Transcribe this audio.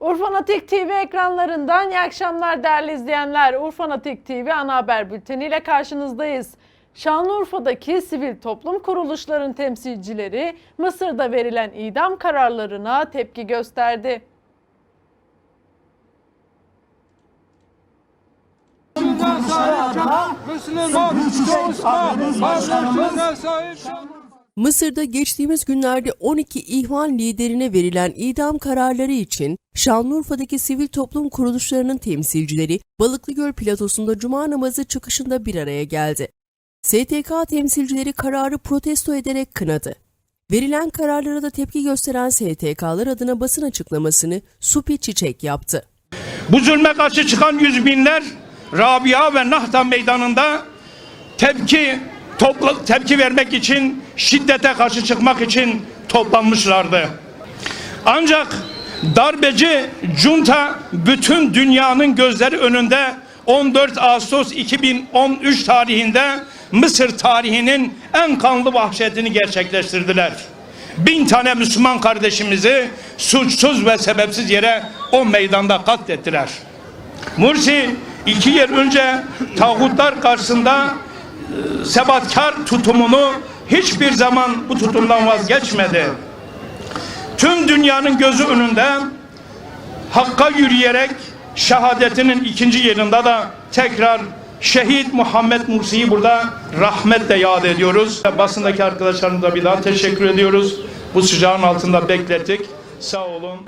Urfanatik TV ekranlarından iyi akşamlar değerli izleyenler. Urfanatik TV ana haber bülteniyle karşınızdayız. Şanlıurfa'daki sivil toplum kuruluşların temsilcileri Mısır'da verilen idam kararlarına tepki gösterdi. Müslüman, dostlar, kardeşine sahip Mısır'da geçtiğimiz günlerde 12 ihvan liderine verilen idam kararları için Şanlıurfa'daki sivil toplum kuruluşlarının temsilcileri Balıklıgöl platosunda cuma namazı çıkışında bir araya geldi. STK temsilcileri kararı protesto ederek kınadı. Verilen kararlara da tepki gösteren STK'lar adına basın açıklamasını Supi Çiçek yaptı. Bu zulme karşı çıkan yüz binler Rabia ve Nahta meydanında tepki topla, tepki vermek için şiddete karşı çıkmak için toplanmışlardı. Ancak darbeci junta bütün dünyanın gözleri önünde 14 Ağustos 2013 tarihinde Mısır tarihinin en kanlı vahşetini gerçekleştirdiler. Bin tane Müslüman kardeşimizi suçsuz ve sebepsiz yere o meydanda katlettiler. Mursi iki yıl önce tağutlar karşısında sebatkar tutumunu hiçbir zaman bu tutumdan vazgeçmedi. Tüm dünyanın gözü önünde Hakka yürüyerek şehadetinin ikinci yılında da tekrar şehit Muhammed Mursi'yi burada rahmetle yad ediyoruz. Basındaki arkadaşlarımıza bir daha teşekkür ediyoruz. Bu sıcağın altında beklettik. Sağ olun.